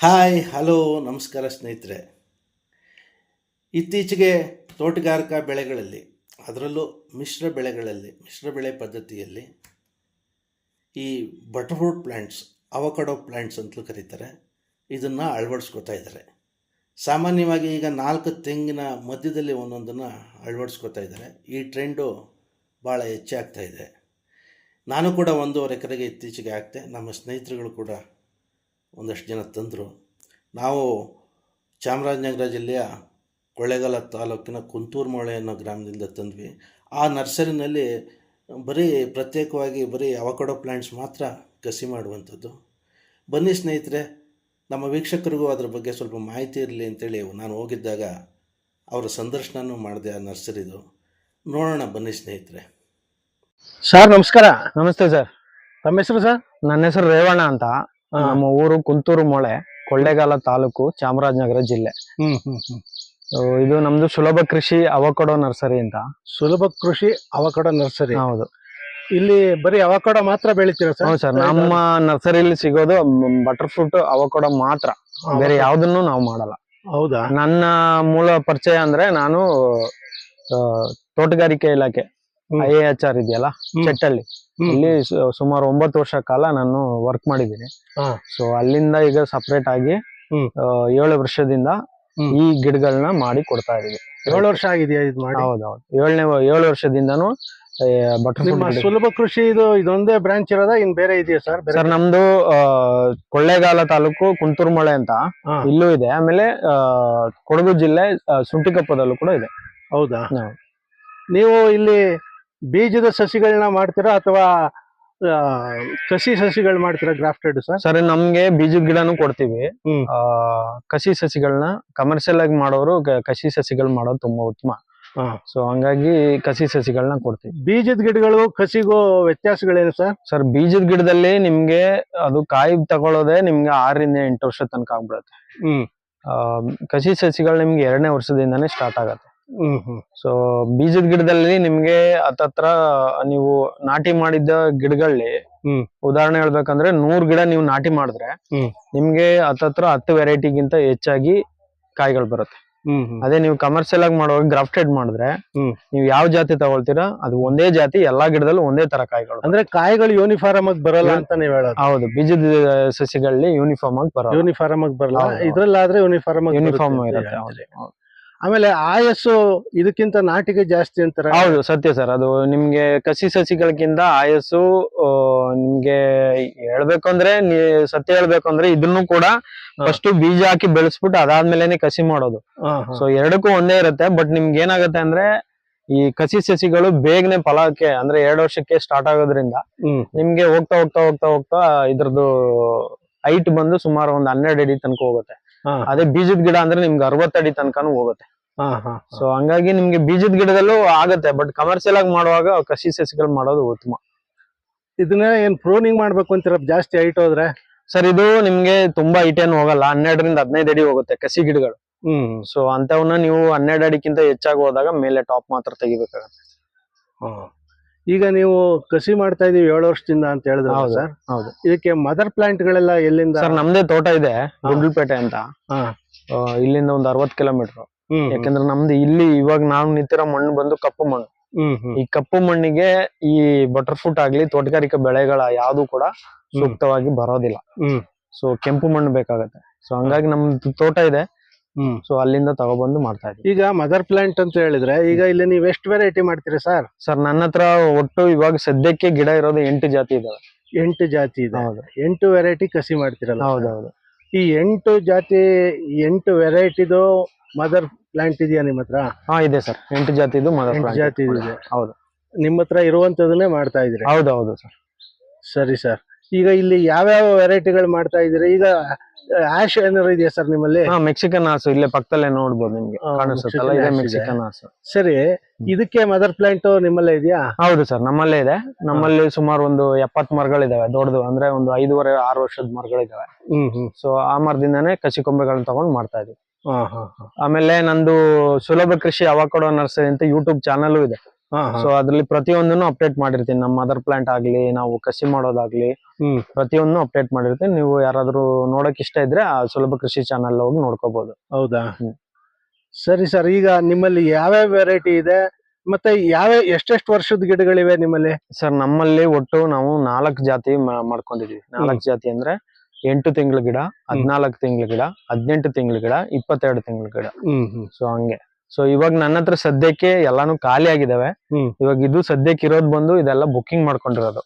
Hi, hello, ನಮಸ್ಕಾರ ಸ್ನೇಹಿತರೆ. ಇತ್ತೀಚೆಗೆ ತೋಟಗಾರಿಕಾ ಬೆಳೆಗಳಲ್ಲಿ, ಅದರಲ್ಲೂ ಮಿಶ್ರ ಬೆಳೆಗಳಲ್ಲಿ, ಮಿಶ್ರ ಬೆಳೆ ಪದ್ಧತಿಯಲ್ಲಿ ಈ ಬಟರ್ಫ್ರೂಟ್ ಪ್ಲ್ಯಾಂಟ್ಸ್ ಅವಕಡೋ ಪ್ಲ್ಯಾಂಟ್ಸ್ ಅಂತಲೂ ಕರೀತಾರೆ. ಇದನ್ನು ಅಳವಡಿಸ್ಕೋತಾ ಇದ್ದಾರೆ. ಸಾಮಾನ್ಯವಾಗಿ ಈಗ ನಾಲ್ಕು ತೆಂಗಿನ ಮಧ್ಯದಲ್ಲಿ ಒಂದೊಂದನ್ನು ಅಳವಡಿಸ್ಕೋತಾ ಇದ್ದಾರೆ. ಈ ಟ್ರೆಂಡು ಭಾಳ ಹೆಚ್ಚಾಗ್ತಾ ಇದೆ. ನಾನು ಕೂಡ ಒಂದೂವರೆ ಎಕರೆಗೆ ಇತ್ತೀಚೆಗೆ ಆಗ್ತೆ. ನಮ್ಮ ಸ್ನೇಹಿತರುಗಳು ಕೂಡ ಒಂದಷ್ಟು ಜನ ತಂದರು. ನಾವು ಚಾಮರಾಜನಗರ ಜಿಲ್ಲೆಯ ಕೊಳ್ಳೇಗಾಲ ತಾಲೂಕಿನ ಕುಂತೂರು ಮೊಳೆ ಅನ್ನೋ ಗ್ರಾಮದಿಂದ ತಂದ್ವಿ. ಆ ನರ್ಸರಿನಲ್ಲಿ ಬರೀ ಪ್ರತ್ಯೇಕವಾಗಿ ಬರೀ ಅವಕಡೋ ಪ್ಲ್ಯಾಂಟ್ಸ್ ಮಾತ್ರ ಕಸಿ ಮಾಡುವಂಥದ್ದು. ಬನ್ನಿ ಸ್ನೇಹಿತರೆ ನಮ್ಮ ವೀಕ್ಷಕರಿಗೂ ಅದರ ಬಗ್ಗೆ ಸ್ವಲ್ಪ ಮಾಹಿತಿ ಇರಲಿ ಅಂತೇಳಿ ನಾನು ಹೋಗಿದ್ದಾಗ ಅವರ ಸಂದರ್ಶನನೂ ಮಾಡಿದೆ ಆ ನರ್ಸರಿದು. ನೋಡೋಣ ಬನ್ನಿ ಸ್ನೇಹಿತರೆ. ಸರ್ ನಮಸ್ಕಾರ. ನಮಸ್ತೆ ಸರ್. ತಮ್ಮ ಹೆಸರು ಸರ್? ನನ್ನ ಹೆಸರು ರೇವಣ್ಣ ಅಂತ. ನಮ್ಮ ಊರು ಕುಂತೂರು ಮೊಳೆ ಕೊಳ್ಳೇಗಾಲ ತಾಲೂಕು ಚಾಮರಾಜನಗರ ಜಿಲ್ಲೆ. ಇದು ನಮ್ದು ಸುಲಭ ಕೃಷಿ ಅವಕಡೋ ನರ್ಸರಿ ಅಂತ. ಸುಲಭ ಕೃಷಿ ಅವಕಡೋ ನರ್ಸರಿ. ಹೌದು. ಇಲ್ಲಿ ಬರೀ ಅವಕಾಡೋ ಮಾತ್ರ ಬೆಳಿತೀರಾ ಸರ್? ಹೌದು ಸರ್ ನಮ್ಮ ನರ್ಸರಿಲಿ ಸಿಗೋದು ಬಟರ್ ಫ್ರೂಟ್ ಅವಕಡ ಮಾತ್ರ. ಬೇರೆ ಯಾವ್ದನ್ನು ನಾವು ಮಾಡಲ್ಲ. ಹೌದಾ? ನನ್ನ ಮೂಲ ಪರಿಚಯ ಅಂದ್ರೆ ನಾನು ತೋಟಗಾರಿಕೆ ಇಲಾಖೆ. ಐ ಎಚ್ ಆರ್ ಇದೆಯಲ್ಲ ಚಟ್ಟಲ್ಲಿ. ಇಲ್ಲಿ ಸುಮಾರು ಒಂಬತ್ತು ವರ್ಷ ಕಾಲ ನಾನು ವರ್ಕ್ ಮಾಡಿದ್ದೀನಿ. ಸೊ ಅಲ್ಲಿಂದ ಈಗ ಸಪರೇಟ್ ಆಗಿ ಏಳು ವರ್ಷದಿಂದ ಈ ಗಿಡಗಳನ್ನ ಮಾಡಿ ಕೊಡ್ತಾ ಇದೀವಿ ಏಳು ವರ್ಷ ಆಗಿದೆಯಾ ಇದು ಮಾಡಿ? ಹೌದೌದು. ಏಳನೇ ಏಳು ವರ್ಷದಿಂದನೂ ಸುಲಭ ಕೃಷಿ ಇದು ಇದೊಂದೇ ಬ್ರಾಂಚ್ ಇರೋದ ಇನ್ ಬೇರೆ ಇದೆಯಾ ಸರ್ ಸರ್ ನಮ್ದು ಕೊಳ್ಳೇಗಾಲ ತಾಲೂಕು ಕುಂತೂರ್ಮಳೆ ಅಂತ ಇಲ್ಲೂ ಇದೆ. ಆಮೇಲೆ ಕೊಡಗು ಜಿಲ್ಲೆ ಸುಂಟಿಕಪ್ಪದಲ್ಲೂ ಕೂಡ ಇದೆ. ಹೌದು. ನೀವು ಇಲ್ಲಿ ಬೀಜದ ಸಸಿಗಳನ್ನ ಮಾಡ್ತೀರಾ ಅಥವಾ ಕಸಿ ಸಸಿಗಳು ಮಾಡ್ತೀರಾ ಗ್ರಾಫ್ಟೆಡ್ ಸರ್? ಸರ್ ನಮ್ಗೆ ಬೀಜದ ಗಿಡನು ಕೊಡ್ತೀವಿ. ಹ್ಮ್. ಆ, ಕಸಿ ಸಸಿಗಳನ್ನ ಕಮರ್ಷಿಯಲ್ ಆಗಿ ಮಾಡೋರು ಕ- ಕಸಿ ಸಸಿಗಳು ಮಾಡೋದು ತುಂಬಾ ಉತ್ತಮ. ಹಾ. ಸೊ ಹಂಗಾಗಿ ಕಸಿ ಸಸಿಗಳನ್ನ ಕೊಡ್ತೀವಿ. ಬೀಜದ ಗಿಡಗಳು ಕಸಿಗೂ ವ್ಯತ್ಯಾಸಗಳೇನು ಸರ್? ಸರ್ ಬೀಜದ ಗಿಡದಲ್ಲಿ ನಿಮ್ಗೆ ಅದು ಕಾಯಿ ತಗೊಳ್ಳೋದೇ ನಿಮ್ಗೆ ಆರರಿಂದ ಎಂಟು ವರ್ಷ ತನಕ ಆಗ್ಬಿಡುತ್ತೆ. ಹ್ಮ್. ಆ, ಕಸಿ ಸಸಿಗಳು ನಿಮ್ಗೆ ಎರಡನೇ ವರ್ಷದಿಂದಾನೇ ಸ್ಟಾರ್ಟ್ ಆಗತ್ತೆ. ಹ್ಮ್ ಹ್ಮ್ ಸೊ ಬೀಜದ ಗಿಡದಲ್ಲಿ ನಿಮ್ಗೆ ಹತ್ತತ್ರ ನೀವು ನಾಟಿ ಮಾಡಿದ್ದ ಗಿಡಗಳಲ್ಲಿ ಹ್ಮ್. ಉದಾಹರಣೆ ಹೇಳ್ಬೇಕಂದ್ರೆ ನೂರ್ ಗಿಡ ನೀವು ನಾಟಿ ಮಾಡಿದ್ರೆ ಹ್ಮ್. ನಿಮ್ಗೆ ಹತ್ತತ್ರ ಹತ್ತು ವೆರೈಟಿಗಿಂತ ಹೆಚ್ಚಾಗಿ ಕಾಯಿಗಳು ಬರುತ್ತೆ ಹ್ಮ್ ಹ್ಮ್ ಅದೇ ನೀವು ಕಮರ್ಷಿಯಲ್ ಆಗಿ ಮಾಡುವಾಗ ಗ್ರಾಫ್ಟೆಡ್ ಮಾಡಿದ್ರೆ ಹ್ಮ್. ನೀವು ಯಾವ ಜಾತಿ ತಗೊಳ್ತೀರಾ ಅದು ಒಂದೇ ಜಾತಿ ಎಲ್ಲಾ ಗಿಡದಲ್ಲೂ ಒಂದೇ ತರ ಕಾಯಿಗಳು ಅಂದ್ರೆ ಕಾಯಿಗಳು ಯೂನಿಫಾರ್ಮ್ ಆಗಿ ಬರಲ್ಲ ಅಂತ ನೀವ್ ಹೇಳೋದು ಹೌದು ಬೀಜದ ಸಸಿಗಳಲ್ಲಿ ಯೂನಿಫಾರ್ಮ್ ಆಗಿ ಬರೋದು ಯೂನಿಫಾರ್ಮ್ ಆಗಿ ಬರಲ್ಲ ಹೌದು. ಇದ್ರಲ್ಲಾದ್ರೆ ಯೂನಿಫಾರ್ಮ್ ಆಗಿ ಯೂನಿಫಾರ್ಮ್ ಇರುತ್ತೆ. ಹೌದು. ಆಮೇಲೆ ಆಯಸ್ಸು ಇದಕ್ಕಿಂತ ನಾಟಿಗೆ ಜಾಸ್ತಿ ಅಂತಾರೆ. ಹೌದು ಸತ್ಯ ಸರ್. ಅದು ನಿಮ್ಗೆ ಕಸಿ ಸಸಿಗಳಿಗಿಂತ ಆಯಸ್ಸು ನಿಮ್ಗೆ ಹೇಳ್ಬೇಕು ಅಂದ್ರೆ ಸತ್ಯ ಹೇಳ್ಬೇಕು ಅಂದ್ರೆ ಇದನ್ನು ಕೂಡ ಫಸ್ಟ್ ಬೀಜ ಹಾಕಿ ಬೆಳೆಸ್ಬಿಟ್ಟು ಅದಾದ್ಮೇಲೆನೆ ಕಸಿ ಮಾಡೋದು. ಸೊ ಎರಡಕ್ಕೂ ಒಂದೇ ಇರುತ್ತೆ. ಬಟ್ ನಿಮ್ಗೆ ಏನಾಗುತ್ತೆ ಅಂದ್ರೆ ಈ ಕಸಿ ಸಸಿಗಳು ಬೇಗನೆ ಫಲಕ್ಕೆ ಅಂದ್ರೆ ಎರಡು ವರ್ಷಕ್ಕೆ ಸ್ಟಾರ್ಟ್ ಆಗೋದ್ರಿಂದ ನಿಮ್ಗೆ ಹೋಗ್ತಾ ಹೋಗ್ತಾ ಹೋಗ್ತಾ ಹೋಗ್ತಾ ಇದ್ರದ್ದು ಹೈಟ್ ಬಂದು ಸುಮಾರು ಒಂದ್ ಹನ್ನೆರಡು ಅಡಿ ತನಕ ಹೋಗುತ್ತೆ. ಅದೇ ಬೀಜದ ಗಿಡ ಅಂದ್ರೆ ನಿಮ್ಗೆ ಅರವತ್ತು ಅಡಿ ತನಕನೂ ಹೋಗುತ್ತೆ. ಹಾ, ಹಾ. ಸೊ ಹಂಗಾಗಿ ನಿಮ್ಗೆ ಬೀಜದ ಗಿಡದಲ್ಲೂ ಆಗತ್ತೆ ಬಟ್ ಕಮರ್ಷಿಯಲ್ ಆಗಿ ಮಾಡುವಾಗ ಕಸಿ ಸಸಿಗಳು ಮಾಡೋದು ಉತ್ತಮ. ಇದನ್ನ ಏನ್ ಪ್ರೂನಿಂಗ್ ಮಾಡ್ಬೇಕು ಅಂತೀರ ಜಾಸ್ತಿ ಹೈಟ್ ಹೋದ್ರೆ? ಸರ್ ಇದು ನಿಮ್ಗೆ ತುಂಬಾ ಏನು ಹೋಗಲ್ಲ ಹನ್ನೆರಡರಿಂದ ಹದಿನೈದು ಅಡಿ ಹೋಗುತ್ತೆ ಕಸಿ ಗಿಡಗಳು. ಹ್ಮ್ ಸೊ ಅಂತವನ್ನ ನೀವು ಹನ್ನೆರಡು ಅಡಿಕ್ಕಿಂತ ಹೆಚ್ಚಾಗಿ ಹೋದಾಗ ಮೇಲೆ ಟಾಪ್ ಮಾತ್ರ ತೆಗಿಬೇಕಾಗತ್ತೆ. ಹಾ. ಈಗ ನೀವು ಕಸಿ ಮಾಡ್ತಾ ಇದೀವಿ ಏಳು ವರ್ಷದಿಂದ ಅಂತ ಹೇಳಿದ್ರೆ. ಸರ್. ಹೌದು. ಇದಕ್ಕೆ ಮದರ್ ಪ್ಲಾಂಟ್ ಗಳೆಲ್ಲ ಎಲ್ಲಿಂದ? ಸರ್ ನಮ್ದೇ ತೋಟ ಇದೆ ಗುಡ್ಲಪೇಟೆ ಅಂತ. ಇಲ್ಲಿಂದ ಒಂದ್ ಅರವತ್ ಕಿಲೋಮೀಟರ್. ಯಾಕಂದ್ರೆ ನಮ್ದು ಇಲ್ಲಿ ಇವಾಗ ನಾವು ನಿಂತಿರೋ ಮಣ್ಣು ಬಂದು ಕಪ್ಪು ಮಣ್ಣು. ಈ ಕಪ್ಪು ಮಣ್ಣಿಗೆ ಈ ಬಟರ್ ಫ್ರೂಟ್ ಆಗ್ಲಿ ತೋಟಗಾರಿಕಾ ಬೆಳೆಗಳ ಯಾವ್ದು ಕೂಡ ಸೂಕ್ತವಾಗಿ ಬರೋದಿಲ್ಲ. ಸೊ ಕೆಂಪು ಮಣ್ಣು ಬೇಕಾಗತ್ತೆ. ಸೊ ಹಂಗಾಗಿ ನಮ್ದು ತೋಟ ಇದೆ. ಸೊ ಅಲ್ಲಿಂದ ತಗೊಬಂದು ಮಾಡ್ತಾ ಇದ್ದೀವಿ. ಈಗ ಮದರ್ ಪ್ಲಾಂಟ್ ಅಂತ ಹೇಳಿದ್ರೆ ಈಗ ಇಲ್ಲಿ ನೀವು ಎಷ್ಟು ವೆರೈಟಿ ಮಾಡ್ತೀರಾ ಸರ್ ಸರ್ ನನ್ನ ಹತ್ರ ಒಟ್ಟು ಇವಾಗ ಸದ್ಯಕ್ಕೆ ಗಿಡ ಇರೋದು ಎಂಟು ಜಾತಿ ಇದಾವೆ. ಎಂಟು ಜಾತಿ ಇದೆ. ಹೌದು. ಎಂಟು ವೆರೈಟಿ ಕಸಿ ಮಾಡ್ತೀರಲ್ಲ? ಹೌದೌದು. ಈ ಎಂಟು ಜಾತಿ ಎಂಟು ವೆರೈಟಿದು ಮದರ್ ಪ್ಲಾಂಟ್ ಇದೆಯಾ ನಿಮ್ಮ ಹತ್ರ? ಹಾ ಇದೆ ಸರ್ ಎಂಟು ಜಾತಿದು ಮದರ್ ಪ್ಲಾಂಟ್ ಜಾತಿ ಇದೆ. ಹೌದು. ನಿಮ್ಮ ಹತ್ರ ಇರುವಂತದನ್ನೇ ಮಾಡ್ತಾ ಇದ್ರಿ ಹೌದು ಹೌದು ಸರ್ ಸರಿ ಸರ್ ಈಗ ಇಲ್ಲಿ ಯಾವ್ಯಾವ ವೆರೈಟಿಗಳು ಮಾಡ್ತಾ ಇದ್ದೀರಿ? ಈಗ ಆಶ್ ಏನಾರು ಇದೆಯಾ ಸರ್ ನಿಮ್ಮಲ್ಲಿ? ಹಾ ಮೆಕ್ಸಿಕನ್ ಹಾಸು ಇಲ್ಲೇ ಪಕ್ಕದಲ್ಲೇ ನೋಡ್ಬೋದು ನಿಮ್ಗೆ. ಹಾ, ಕಾಣಿಸುತ್ತಲ್ಲ? ಇದೆ ಮೆಕ್ಸಿಕನ್ ಹಾಸು ಸರಿ ಇದಕ್ಕೆ ಮದರ್ ಪ್ಲಾಂಟ್ ನಿಮ್ಮಲ್ಲೇ ಇದೆಯಾ? ಹೌದು ಸರ್ ನಮ್ಮಲ್ಲೇ ಇದೆ. ನಮ್ಮಲ್ಲಿ ಸುಮಾರು ಒಂದು ಎಪ್ಪತ್ ಮರಗಳಿದಾವೆ ದೊಡ್ಡದು. ಅಂದ್ರೆ ಒಂದು ಐದೂವರೆ ಆರು ವರ್ಷದ ಮರಗಳಿದಾವೆ. ಹ್ಮ್ ಹ್ಮ್. ಸೊ ಆ ಮರದಿಂದಾನೇ ಕಸಿ ಕೊಂಬೆಗಳನ್ನ ತಗೊಂಡ್ ಮಾಡ್ತಾ ಇದೀವಿ. ಹಾ ಹಾ ಆಮೇಲೆ ನಂದು ಸುಲಭ ಕೃಷಿ ಅವಕಡೋ ನರ್ಸರಿ ಅಂತ ಯೂಟ್ಯೂಬ್ ಚಾನಲ್ ಇದೆ. ಸೊ ಅದ್ರಲ್ಲಿ ಪ್ರತಿಯೊಂದನ್ನು ಅಪ್ಡೇಟ್ ಮಾಡಿರ್ತೀನಿ. ನಮ್ಮ ಮದರ್ ಪ್ಲಾಂಟ್ ಆಗ್ಲಿ ನಾವು ಕಸಿ ಮಾಡೋದಾಗ್ಲಿ ಪ್ರತಿಯೊಂದನ್ನು ಪ್ರತಿಯೊಂದು ಅಪ್ಡೇಟ್ ಮಾಡಿರ್ತೀನಿ. ನೀವು ಯಾರಾದ್ರೂ ನೋಡಕ್ ಇಷ್ಟ ಇದ್ರೆ ಆ ಸುಲಭ ಕೃಷಿ ಚಾನಲ್ ಹೋಗಿ ನೋಡ್ಕೋಬಹುದು ಹೌದಾ. ಸರಿ ಸರ್ ಈಗ ನಿಮ್ಮಲ್ಲಿ ಯಾವ್ಯಾವ ವೆರೈಟಿ ಇದೆ? ಮತ್ತೆ ಯಾವ ಎಷ್ಟೆಷ್ಟು ವರ್ಷದ ಗಿಡಗಳಿವೆ ನಿಮ್ಮಲ್ಲಿ? ಸರ್ ನಮ್ಮಲ್ಲಿ ಒಟ್ಟು ನಾವು ನಾಲ್ಕು ಜಾತಿ ಮಾಡ್ಕೊಂಡಿದೀವಿ. ನಾಲ್ಕು ಜಾತಿ ಅಂದ್ರೆ ಎಂಟು ತಿಂಗಳ ಗಿಡ ಹದ್ನಾಲ್ಕು ತಿಂಗಳ ಗಿಡ ಹದಿನೆಂಟು ತಿಂಗಳ ಗಿಡ ಇಪ್ಪತ್ತೆರಡು ತಿಂಗಳ ಗಿಡ. ಹ್ಮ್ ಹ್ಮ್. ಸೊ ಹಂಗೆ. ಸೊ ಇವಾಗ ನನ್ನ ಹತ್ರ ಸದ್ಯಕ್ಕೆ ಎಲ್ಲಾನು ಖಾಲಿ ಆಗಿದಾವೆ. ಇವಾಗ ಇದು ಸದ್ಯಕ್ಕೆ ಇರೋದ್ ಬಂದು ಇದೆಲ್ಲ ಬುಕ್ಕಿಂಗ್ ಮಾಡ್ಕೊಂಡಿರೋದು.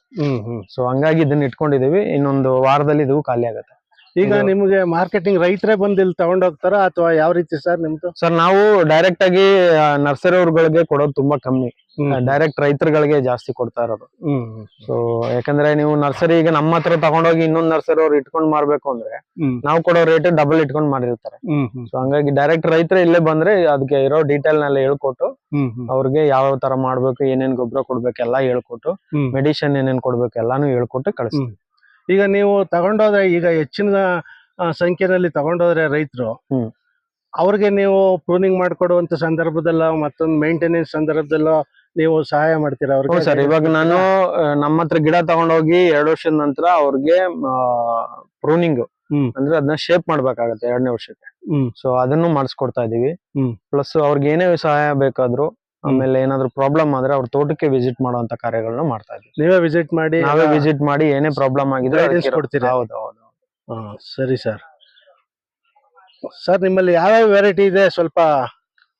ಸೊ ಹಂಗಾಗಿ ಇದನ್ನ ಇಟ್ಕೊಂಡಿದೀವಿ. ಇನ್ನೊಂದು ವಾರದಲ್ಲಿ ಇದು ಖಾಲಿ ಆಗುತ್ತೆ. ಈಗ ನಿಮಗೆ ಮಾರ್ಕೆಟಿಂಗ್ ರೈತರೇ ಬಂದು ಇಲ್ಲಿ ತಗೊಂಡೋಗ್ತಾರ ಅಥವಾ ಯಾವ ರೀತಿ ಸರ್ ನಿಮ್ದು? ಸರ್ ನಾವು ಡೈರೆಕ್ಟ್ ಆಗಿ ನರ್ಸರಿ ಅವ್ರಗಳಿಗೆ ಕೊಡೋದು ತುಂಬಾ ಕಮ್ಮಿ. ಡೈರೆಕ್ಟ್ ರೈತರುಗಳಿಗೆ ಜಾಸ್ತಿ ಕೊಡ್ತಾ ಇರೋದು. ಸೊ ಯಾಕಂದ್ರೆ ನೀವು ನರ್ಸರಿ ಈಗ ನಮ್ಮ ಹತ್ರ ತಗೊಂಡೋಗಿ ಇನ್ನೊಂದ್ ನರ್ಸರಿ ಅವ್ರು ಇಟ್ಕೊಂಡ್ ಮಾರ್ಬೇಕು ಅಂದ್ರೆ ನಾವು ಕೊಡೋ ರೇಟ್ ಡಬಲ್ ಇಟ್ಕೊಂಡ್ ಮಾಡಿರ್ತಾರೆ. ಸೊ ಹಂಗಾಗಿ ಡೈರೆಕ್ಟ್ ರೈತರ ಇಲ್ಲೇ ಬಂದ್ರೆ ಅದಕ್ಕೆ ಇರೋ ಡೀಟೇಲ್ ನೆಲ್ಲ ಹೇಳ್ಕೊಟ್ಟು ಅವ್ರಿಗೆ ಯಾವ ತರ ಮಾಡ್ಬೇಕು ಏನೇನ್ ಗೊಬ್ಬರ ಕೊಡ್ಬೇಕು ಎಲ್ಲಾ ಹೇಳ್ಕೊಟ್ಟು. ಮೆಡಿಸಿನ್ ಏನೇನ್ ಕೊಡ್ಬೇಕು ಎಲ್ಲಾನು ಹೇಳ್ಕೊಟ್ಟು ಕಳಿಸ್ತೀವಿ. ಈಗ ನೀವು ತಗೊಂಡೋದ್ರೆ ಈಗ ಹೆಚ್ಚಿನ ಸಂಖ್ಯೆನಲ್ಲಿ ತಗೊಂಡೋದ್ರೆ ರೈತರು. ಅವ್ರಿಗೆ ನೀವು ಪ್ರೂನಿಂಗ್ ಮಾಡ್ಕೊಡುವಂತ ಸಂದರ್ಭದಲ್ಲ ಮತ್ತೊಂದು ಮೇಂಟೆನೆನ್ಸ್ ಸಂದರ್ಭದಲ್ಲೋ ನೀವು ಸಹಾಯ ಮಾಡ್ತೀರಾ ಅವ್ರಿಗೆ ಸರ್ ಇವಾಗ ನಾನು ನಮ್ಮ ಹತ್ರ ಗಿಡ ತಗೊಂಡೋಗಿ ಎರಡು ವರ್ಷದ ನಂತರ ಅವ್ರಿಗೆ ಪ್ರೂನಿಂಗ್. ಅಂದ್ರೆ ಅದನ್ನ ಶೇಪ್ ಮಾಡ್ಬೇಕಾಗತ್ತೆ ಎರಡನೇ ವರ್ಷಕ್ಕೆ. ಸೊ ಅದನ್ನು ಮಾಡಿಸ್ಕೊಡ್ತಾ ಇದೀವಿ. ಪ್ಲಸ್ ಅವ್ರಿಗೆ ಏನೇ ಸಹಾಯ ಬೇಕಾದ್ರು ಆಮೇಲೆ ಏನಾದ್ರು ಪ್ರಾಬ್ಲಮ್ ಆದ್ರೆ ಅವ್ರ ತೋಟಕ್ಕೆ ವಿಸಿಟ್ ಮಾಡುವಂತ ಕಾರ್ಯಗಳನ್ನ ಮಾಡ್ತಾ ಇದ್ವಿ ನೀವೇ ವಿಸಿಟ್ ಮಾಡಿ ನಾವೇ ವಿಸಿಟ್ ಮಾಡಿ ಏನೇ ಪ್ರಾಬ್ಲಮ್ ಆಗಿದ್ರೆ ಅದಕ್ಕೆ- ಕೊಡ್ತೀರಾ? ಹೌದು ಹೌದು. ಹಾ, ಸರಿ ಸರ್ ಸರ್ ನಿಮ್ಮಲ್ಲಿ ಯಾವ್ಯಾವ ವೆರೈಟಿ ಇದೆ? ಸ್ವಲ್ಪ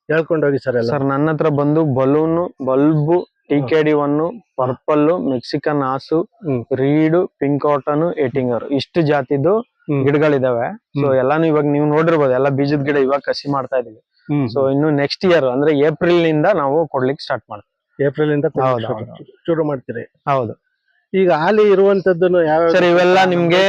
ಹೇಳ್ಕೊಂಡು ಹೋಗಿ ಸರ್ ಎಲ್ಲ. ಸರ್ ನನ್ನ ಹತ್ರ ಬಂದು balloon bulb T K D one purple Mexican Hass Reed Reed Pinkerton Ettinger. ಇಷ್ಟು ಜಾತಿದು ಹ್ಮ್. ಗಿಡಗಳಿದಾವೆ. ಸೊ ಹ್ಮ್. ಎಲ್ಲಾನು ಇವಾಗ ನೀವು ನೋಡಿರ್ಬೋದು. ಎಲ್ಲ ಬೀಜದ ಗಿಡ ಇವಾಗ ಕಸಿ ಮಾಡ್ತಾ ಇದೀವಿ. ಸೊ ಇನ್ನು ನೆಕ್ಸ್ಟ್ ಇಯರ್ ಅಂದ್ರೆ ಏಪ್ರಿಲ್ನಿಂದ ನಾವು ಕೊಡ್ಲಿಕ್ಕೆ ಸ್ಟಾರ್ಟ್ ಮಾಡ್ತೀವಿ. ಏಪ್ರಿಲ್ ಇಂದ ಹೌದು, ಶುರು-. ಮಾಡ್ತೀರಿ. ಹೌದು. ಈಗ ಹಾಲಿ ಇರುವಂತದ್ದನ್ನು ಯಾವ ಸರ್ ಇವೆಲ್ಲ ನಿಮ್ಗೆ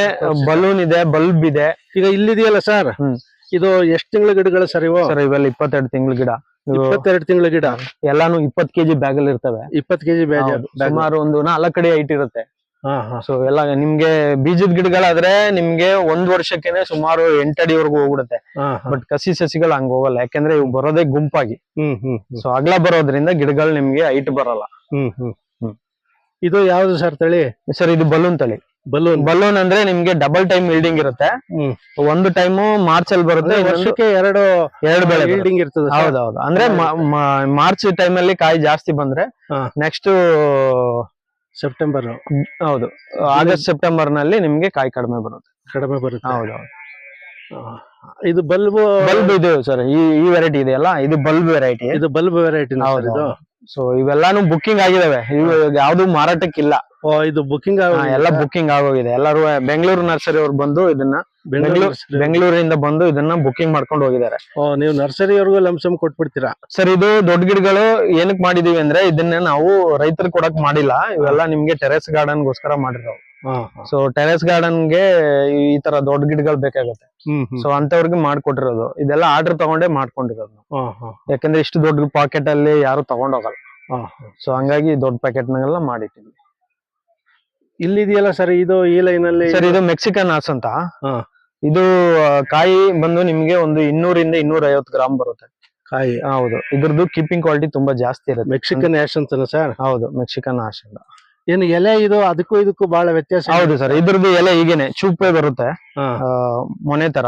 ಬಲೂನ್ ಇದೆ ಬಲ್ಬ್ ಇದೆ. ಈಗ ಇಲ್ಲಿದೆಯಲ್ಲ ಸರ್ ಹ್ಮ್. ಇದು ಎಷ್ಟು ತಿಂಗಳ ಗಿಡಗಳು ಸರ್ ಇವು? ಸರ್ ಇವೆಲ್ಲ ಇಪ್ಪತ್ತೆರಡು ತಿಂಗಳ ಗಿಡ. ಇವು ಇಪ್ಪತ್ತೆರಡು ತಿಂಗಳ ಗಿಡ. ಎಲ್ಲಾನು ಇಪ್ಪತ್ ಕೆಜಿ ಬ್ಯಾಗ್ ಅಲ್ಲಿ ಇರ್ತವೆ. ಇಪ್ಪತ್ತು ಕೆಜಿ ಬ್ಯಾಗ್ ಹೌದು. ಸುಮಾರು ಒಂದು ನಾಲ್ಕು ಕಡೆ ಹೈಟ್ ಇರುತ್ತೆ. ಹಾ ಹಾ. ಸೊ ಎಲ್ಲ ನಿಮ್ಗೆ ಬೀಜದ ಗಿಡಗಳಾದ್ರೆ ನಿಮ್ಗೆ ಒಂದ್ ವರ್ಷಕ್ಕೆನೆ ಸುಮಾರು ಎಂಟಡಿವರೆಗೂ ಹೋಗ್ಬಿಡುತ್ತೆ. ಬಟ್ ಕಸಿ ಸಸಿಗಳು ಹಂಗ ಹೋಗಲ್ಲ. ಯಾಕಂದ್ರೆ ಇವು ಬರೋದೇ ಗುಂಪಾಗಿ. ಹ್ಮ್ ಹ್ಮ್ ಸೊ ಅಗ್ಲ ಬರೋದ್ರಿಂದ ಗಿಡಗಳು ನಿಮ್ಗೆ ಹೈಟ್ ಬರಲ್ಲ. ಹ್ಮ್ ಹ್ಮ್ ಹ್ಮ್. ಇದು ಯಾವ್ದು ಸರ್ ತಳಿ? ಸರ್ ಇದು ಬಲೂನ್ ತಳಿ. ಬಲೂನ್. ಬಲೂನ್ ಅಂದ್ರೆ ನಿಮ್ಗೆ ಡಬಲ್ ಟೈಮ್ ಬಿಲ್ಡಿಂಗ್ ಇರುತ್ತೆ. ಒಂದು ಟೈಮ್ ಮಾರ್ಚ್ ಅಲ್ಲಿ ಬರುತ್ತೆ ವರ್ಷಕ್ಕೆ ಎರಡು ಎರಡು ಬೆಳೆ ಬಿಲ್ಡಿಂಗ್ ಇರ್ತದೆ? ಹೌದೌದು. ಅಂದ್ರೆ ಮಾರ್ಚ್ ಟೈಮ್ ಅಲ್ಲಿ ಕಾಯಿ ಜಾಸ್ತಿ ಬಂದ್ರೆ. ನೆಕ್ಸ್ಟ್ ಸೆಪ್ಟೆಂಬರ್ ಹೌದು. ಆಗಸ್ಟ್ ಸೆಪ್ಟೆಂಬರ್ನಲ್ಲಿ ನಿಮ್ಗೆ ಕಾಯಿ ಕಡಿಮೆ ಬರುತ್ತೆ. ಕಡಿಮೆ ಬರುತ್ತೆ. ಹೌದೌದು ಹಾ. ಇದು ಬಲ್ಬ್ ಬಲ್ಬ್ ಇದು ಸರ್ ಈ ಈ ವೆರೈಟಿ ಇದೆಯಲ್ಲ ಇದು ಬಲ್ಬ್ ವೆರೈಟಿ ಇದು ಬಲ್ಬ್ ವೆರೈಟಿ ಹೌದು, ಇದು? ಸೊ ಇವೆಲ್ಲಾನು ಬುಕ್ಕಿಂಗ್ ಆಗಿದಾವೆ. ಯಾವ್ದು ಮಾರಾಟಕ್ಕಿಲ್ಲ. ಓ ಇದು ಬುಕ್ಕಿಂಗ್ ಎಲ್ಲ ಬುಕ್ಕಿಂಗ್ ಆಗೋಗಿದೆ. ಎಲ್ಲರೂ ಬೆಂಗಳೂರು ನರ್ಸರಿ ಅವ್ರು ಬಂದು ಇದನ್ನ ಬೆಂಗಳೂರಿಂದ ಬಂದು ಇದನ್ನ ಬುಕಿಂಗ್ ಮಾಡ್ಕೊಂಡು ಹೋಗಿದ್ದಾರೆ. ಓ ನೀವು ನರ್ಸರಿವರೆಗೂ ಲಂಸಮ್ ಕೊಟ್ಬಿಡ್ತೀರಾ? ಸರ್ ಇದು ದೊಡ್ಡ ಗಿಡಗಳು ಏನಕ್ ಮಾಡಿದೀವಿ ಅಂದ್ರೆ ಇದನ್ನ ನಾವು ರೈತರು ಕೊಡಕ್ ಮಾಡಿಲ್ಲ. ಇವೆಲ್ಲ ನಿಮ್ಗೆ ಟೆರೆಸ್ ಗಾರ್ಡನ್ ಗೋಸ್ಕರ ಮಾಡಿರೋ ಸೊ ಟೆರೆಸ್ ಗಾರ್ಡನ್ಗೆ ಈ ತರ ದೊಡ್ಡ ಗಿಡಗಳು ಬೇಕಾಗುತ್ತೆ. ಸೊ ಅಂತವ್ರಿಗೆ ಮಾಡ್ಕೊಟ್ಟಿರೋದು. ಇದೆಲ್ಲ ಆರ್ಡರ್ ತಗೊಂಡೇ ಮಾಡ್ಕೊಂಡಿರೋದು ಯಾಕಂದ್ರೆ ಇಷ್ಟು ದೊಡ್ಡ ಪಾಕೆಟ್ ಅಲ್ಲಿ ಯಾರು ತಗೊಂಡೋಗಲ್ಲ. ಸೊ ಹಂಗಾಗಿ ದೊಡ್ಡ ಪ್ಯಾಕೆಟ್ ನಾಗೆಲ್ಲ ಮಾಡಿಟ್ಟಿದ್ವಿ. ಇಲ್ಲಿದೆಯಲ್ಲ ಸರ್ ಇದು ಈ ಲೈನ್ ಅಲ್ಲಿ ಸರ್ ಇದು ಮೆಕ್ಸಿಕನ್ ಹಾಸ್ ಅಂತ. ಹಾ. ಇದು ಕಾಯಿ ಬಂದು ನಿಮ್ಗೆ ಒಂದು ಇನ್ನೂರಿಂದ ಇನ್ನೂರ ಐವತ್ತು ಗ್ರಾಮ್ ಬರುತ್ತೆ. ಕಾಯಿ? ಹೌದು. ಇದ್ರದ್ದು ಕೀಪಿಂಗ್ ಕ್ವಾಲಿಟಿ ತುಂಬಾ ಜಾಸ್ತಿ ಇರುತ್ತೆ. ಮೆಕ್ಸಿಕನ್ ಆಶ್ ಅಂತನ ಸರ್ ಹೌದು ಮೆಕ್ಸಿಕನ್ ಆಶ್ ಅಂತ. ಏನು ಎಲೆ ಇದು ಅದಕ್ಕೂ ಇದಕ್ಕೂ ಬಹಳ ವ್ಯತ್ಯಾಸ. ಹೌದು ಸರ್ ಇದ್ರದ್ದು ಎಲೆ ಹೀಗೇನೆ ಚೂಪೆ ಬರುತ್ತೆ. ಆ, ಮೊನೆ ತರ.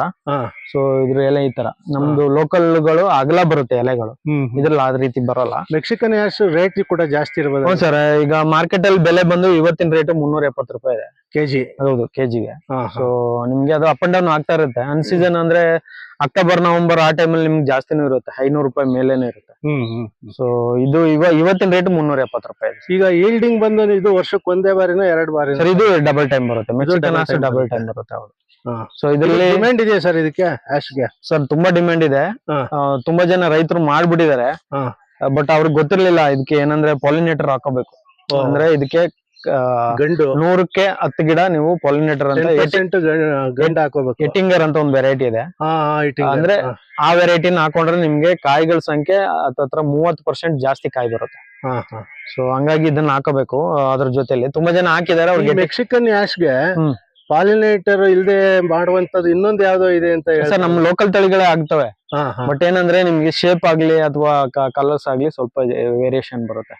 ಸೊ ಇದ್ರ ಎಲೆ ಈ ತರ. ನಮ್ದು ಲೋಕಲ್ಗಳು ಅಗಲ ಬರುತ್ತೆ ಎಲೆಗಳು. ಇದ್ರಲ್ಲಿ ಆದ ರೀತಿ ಬರಲ್ಲ. ಮೆಕ್ಸಿಕನ್ ಆಶ್ ರೇಟ್ ಕೂಡ ಜಾಸ್ತಿ ಇರಬಹುದು ಸರ್ ಈಗ ಮಾರ್ಕೆಟ್ ಅಲ್ಲಿ ಬೆಲೆ ಬಂದು ಇವತ್ತಿನ ರೇಟ್ ಮುನ್ನೂರ ಎಪ್ಪತ್ತು ರೂಪಾಯಿ ಇದೆ. ಕೆಜಿ ಹೌದು ಕೆಜಿಗೆ ಸೊ ನಿಮ್ಗೆ ಅದು ಅಪ್ ಅಂಡ್ ಡೌನ್ ಆಗ್ತಾ ಇರುತ್ತೆ. ಅನ್ ಸೀಸನ್ ಅಂದ್ರೆ ಅಕ್ಟೋಬರ್ ನವೆಂಬರ್ ಆ ಟೈಮಲ್ಲಿ ನಿಮ್ಗೆ ಜಾಸ್ತಿನೂ ಇರುತ್ತೆ. ಐನೂರು ರೂಪಾಯಿ ಮೇಲೇನೆ ಇರುತ್ತೆ. ಸೊ ಇದು ಇವ ಇವತ್ತಿನ ರೇಟ್ ಮುನ್ನೂರ ಎಪ್ಪತ್ತು ರೂಪಾಯಿ ಇದೆ. ಈಗ ಈಲ್ಡಿಂಗ್ ಬಂದ ಇದು ವರ್ಷಕ್ಕೆ ಒಂದೇ ಬಾರಿನ ಎರಡು ಬಾರಿ ಸರ್ ಇದು ಡಬಲ್ ಟೈಮ್ ಬರುತ್ತೆ. double ಡಬಲ್ ಟೈಮ್ ಬರುತ್ತೆ. ಅವರು. ಸೊ ಇದರಲ್ಲಿ ಡಿಮ್ಯಾಂಡ್ ಇದೆಯಾ ಸರ್ ಇದಕ್ಕೆ ಆಶ್ಗೆ ಸರ್ ತುಂಬಾ ಡಿಮ್ಯಾಂಡ್ ಇದೆ. ತುಂಬಾ ಜನ ರೈತರು ಮಾಡ್ಬಿಟ್ಟಿದ್ದಾರೆ. ಬಟ್ ಅವ್ರಿಗೆ ಗೊತ್ತಿರ್ಲಿಲ್ಲ ಇದಕ್ಕೆ ಏನಂದ್ರೆ ಪಾಲಿನೇಟರ್ ಹಾಕೋಬೇಕು. ಅಂದ್ರೆ ಇದಕ್ಕೆ ಗಂಡು. ನೂರಕ್ಕೆ ಹತ್ತು ಗಿಡ ನೀವು ಪಾಲಿನೇಟರ್ ಅಂತ ಗಂಡು ಹಾಕೋಬೇಕು ಎಟಿಂಗರ್ ಅಂತ ಒಂದು ವೆರೈಟಿ ಇದೆ. ಅಂದ್ರೆ ಆ ವೆರೈಟಿನ ಹಾಕೊಂಡ್ರೆ ನಿಮ್ಗೆ ಕಾಯಿಗಳ ಸಂಖ್ಯೆ ಹತ್ತತ್ರ ಮೂವತ್ತು ಪರ್ಸೆಂಟ್ ಜಾಸ್ತಿ ಕಾಯಿ ಬರುತ್ತೆ. ಹಾ ಹಾ. ಸೊ ಹಂಗಾಗಿ ಇದನ್ನ ಹಾಕೋಬೇಕು ಅದ್ರ ಜೊತೆಲಿ. ತುಂಬಾ ಜನ ಹಾಕಿದ್ದಾರೆ ಅವ್ರಿಗೆ ಮೆಕ್ಸಿಕನ್ ಯಾಶ್ಗೆ. ಪಾಲಿನೇಟರ್ ಇಲ್ದೆ ಮಾಡುವಂತದ್ದು ಇನ್ನೊಂದ್ ಯಾವ್ದೋ ಇದೆ ಅಂತ ಸರ್ ನಮ್ಮ ನಮ್ ಲೋಕಲ್ ತಳಿಗಳೇ ಆಗ್ತವೆ. ಬಟ್ ಏನಂದ್ರೆ ನಿಮ್ಗೆ ಶೇಪ್ ಆಗ್ಲಿ ಅಥವಾ ಕಲರ್ಸ್ ಆಗ್ಲಿ ಸ್ವಲ್ಪ ವೇರಿಯೇಷನ್ ಬರುತ್ತೆ.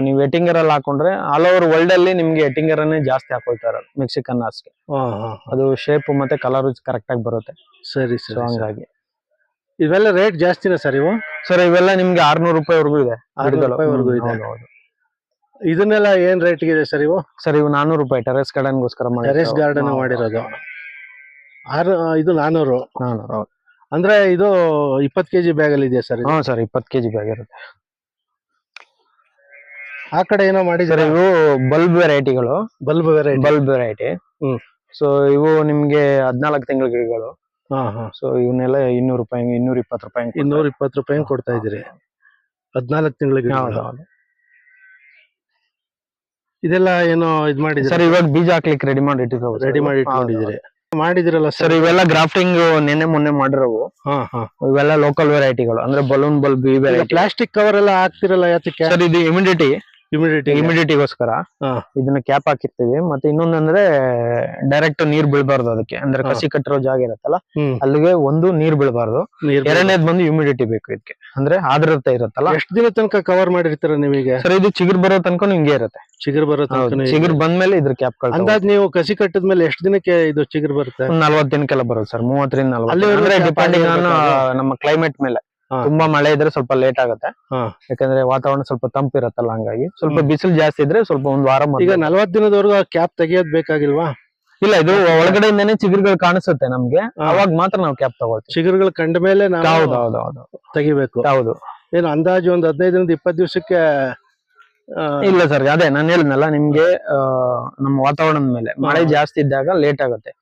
ನೀವು ಎಟಿಂಗರ್ ಅಲ್ಲಿ ಹಾಕೊಂಡ್ರೆ ಆಲ್ ಓವರ್ ವರ್ಲ್ಡ್ ಅಲ್ಲಿ ನಿಮ್ಗೆ ಎಟಿಂಗರ್ ಅನ್ನೇ ಜಾಸ್ತಿ ಹಾಕೊಳ್ತಾ ಇರೋದು ಮೆಕ್ಸಿಕನ್ ಹಾಸ್ಗೆ ಹಾ ಹಾ ಅದು ಶೇಪ್ ಮತ್ತೆ ಕಲರ್ ಕರೆಕ್ಟ್ ಆಗಿ ಬರುತ್ತೆ. ಸರಿ ಸರ್. ಹಂಗಾಗಿ. ಇವೆಲ್ಲ ರೇಟ್ ಜಾಸ್ತಿನಾ ಸರ್ ಇವು? ಸರ್ ಇವೆಲ್ಲ ನಿಮ್ಗೆ ಆರ್ನೂರು ರೂಪಾಯಿವರೆಗೂ ಇದೆ. ರೂಪಾಯಿವರೆಗೂ ಇದೆ. ಇದನ್ನೆಲ್ಲ ಏನ್ ರೇಟ್ ಇದೆ ಸರ್ ಇವು? ಸರ್ ಇವು ನಾನೂರು ರೂಪಾಯಿ ಟೆರೆಸ್ ಗಾರ್ಡನ್ ಗೋಸ್ಕರ ಟೆರೆಸ್ ಗಾರ್ಡನ್ ಮಾಡಿರೋದು. ಆರು ಇದು ನಾನೂರು. ನಾನೂರು. ಅಂದ್ರೆ ಇದು ಇಪ್ಪತ್ ಕೆಜಿ ಬ್ಯಾಗ್ ಅಲ್ಲಿ ಇದೆಯಾ ಸರ್? ಹಾ ಸರ್ ಇಪ್ಪತ್ತು ಕೆಜಿ ಬ್ಯಾಗ್ ಇರುತ್ತೆ. ಆ ಕಡೆ ಏನೋ ಮಾಡಿದ್ದಾರೆ? ಇವು bulb ವೆರೈಟಿಗಳು. Bulb variety. Bulb variety. ಹ್ಮ್. ಸೊ ಇವು ನಿಮ್ಗೆ ಹದ್ನಾಲ್ಕು ತಿಂಗಳ ಗಿಡಗಳು. ಹಾ ಹಾ. ಸೊ ಇವನ್ನೆಲ್ಲ ಇನ್ನೂರು ರೂಪಾಯಿ ಇನ್ನೂರ ಇಪ್ಪತ್ತು ರೂಪಾಯಿ ಇನ್ನೂರ ಇಪ್ಪತ್ತು ರೂಪಾಯಿ ಕೊಡ್ತಾ ಇದ್ದೀರಿ. ಹದ್ನಾಲ್ಕು ತಿಂಗಳ ಗಿಡಗಳು. ಹೌದು. ಇದೆಲ್ಲ ಏನೋ ಇದ್ ಸರ್ ಮಾಡಿದ್ರೆ ಇವಾಗ ಬೀಜ ಹಾಕ್ಲಿಕ್ಕೆ ರೆಡಿ ಮಾಡಿ ಇಟ್ಟಿರೋವು ರೆಡಿ ಮಾಡಿ ಇಟ್ಕೊಂಡಿದ್ರಿ ಮಾಡಿದ್ರಲ್ಲ ಇಟ್ಕೊಂಡಿದ್ದೀರಿ ಮಾಡಿದಿರಲ್ಲ ಸರ್? ಇವೆಲ್ಲ ಗ್ರಾಫ್ಟಿಂಗ್ ನೆನ್ನೆ ಮೊನ್ನೆ ಮಾಡಿರೋವು. ಹಾ ಹಾ. ಇವೆಲ್ಲ ಲೋಕಲ್ ವೆರೈಟಿಗಳು ಅಂದ್ರೆ ಬಲೂನ್ ಬಲ್ಬ್ ಪ್ಲಾಸ್ಟಿಕ್ ಕವರ್ ಎಲ್ಲ ಹಾಕ್ತಿರಲ್ಲ ಯಾತಕ್ಕೆ? ಸರ್ ಇದು ಇಮಿಡಿಟಿ ಇಮಿಡಿಯೇಟ್ ಇಮಿಡಿಟಿಗೋಸ್ಕರ ಹಾ. ಇದನ್ನ ಕ್ಯಾಪ್ ಹಾಕಿರ್ತೀವಿ. ಮತ್ತೆ ಇನ್ನೊಂದಂದ್ರೆ ಡೈರೆಕ್ಟ್ ನೀರ್ ಬೀಳ್ಬಾರ್ದು ಅದಕ್ಕೆ. ಅಂದ್ರೆ ಹಾ. ಕಸಿ ಕಟ್ಟಿರೋ ಜಾಗ ಇರತ್ತಲ್ಲ ಹ್ಮ್. ಅಲ್ಲಿಗೆ ಒಂದು ನೀರ್ ಬೀಳ್ಬಾರ್ದು. ನೀರ್ ಎರಡನೇದ್ ಬಂದು ಹ್ಯೂಮಿಡಿಟಿ ಬೇಕು ಇದಕ್ಕೆ ಅಂದ್ರೆ ಆದ್ರತೆ ಇರತ್ತಲ್ಲ. ಎಷ್ಟು ದಿನ ತನಕ ಕವರ್ ಮಾಡಿರ್ತೀರ ನೀವೀಗ ಸರ್ ಇದು ಚಿಗುರ್ ಬರೋ ತನಕ ಹಿಂಗೆ ಇರುತ್ತೆ. ಚಿಗುರು ಬರೋ ತನಕ ಚಿಗುರ್ ಬಂದ್ಮೇಲೆ ಇದ್ರ ಕ್ಯಾಪ್ ಅಂದಾಜ್ ನೀವು ಕಸಿ ಕಟ್ಟಿದ್ಮೇಲೆ ಎಷ್ಟು ದಿನಕ್ಕೆ ಇದು ಚಿಗುರು ಬರುತ್ತೆ? ನಲ್ವತ್ ದಿನಕ್ಕೆಲ್ಲ ಬರುತ್ತೆ ಸರ್. ಮೂವತ್ತರಿಂದ ನಲ್ವತ್ತು ಅಲ್ಲಿವರೆಗೂ ಅಂದ್ರೆ cap ಡಿಪೆಂಡಿಂಗ್ ಆನ್? ನಮ್ಮ ಕ್ಲೈಮೇಟ್ ಮೇಲೆ. ತುಂಬಾ ಮಳೆ ಇದ್ರೆ ಸ್ವಲ್ಪ ಲೇಟ್ ಆಗುತ್ತೆ. ಹಾ. ಯಾಕಂದ್ರೆ ವಾತಾವರಣ ಸ್ವಲ್ಪ ತಂಪಿರತ್ತಲ್ಲ ಹಂಗಾಗಿ. ಸ್ವಲ್ಪ ಬಿಸಿಲು ಜಾಸ್ತಿ ಇದ್ರೆ ಸ್ವಲ್ಪ ಒಂದ್ ವಾರ. ಈಗ ನಲ್ವತ್ ದಿನದವರೆಗೂ ಕ್ಯಾಪ್ ತೆಗಿಯೋದ್ ಬೇಕಾಗಿಲ್ವಾ? ಇಲ್ಲ ಇದು ಒಳಗಡೆಯಿಂದಾನೆ ಚಿಗುರುಗಳು ಕಾಣಿಸುತ್ತೆ ನಮ್ಗೆ. ಅವಾಗ ಮಾತ್ರ ನಾವು ಕ್ಯಾಪ್ ತಗೊಳ್ತೀವಿ. ಚಿಗುರುಗಳು ಕಂಡ ಮೇಲೆ ನಾವು ಹೌದು ಹೌದು ತೆಗಿಬೇಕು. ಹೌದು. ಏನು ಅಂದಾಜು ಒಂದ್ ಹದಿನೈದು ದಿನದ ಇಪ್ಪತ್ತು ದಿವಸಕ್ಕೆ ಇಲ್ಲ ಸರ್ ಅದೇ ನಾನು ಹೇಳಿದ್ನಲ್ಲ ನಿಮ್ಗೆ ನಮ್ಮ ವಾತಾವರಣದ ಮೇಲೆ. ಮಳೆ ಜಾಸ್ತಿ ಇದ್ದಾಗ ಲೇಟ್ ಆಗುತ್ತೆ.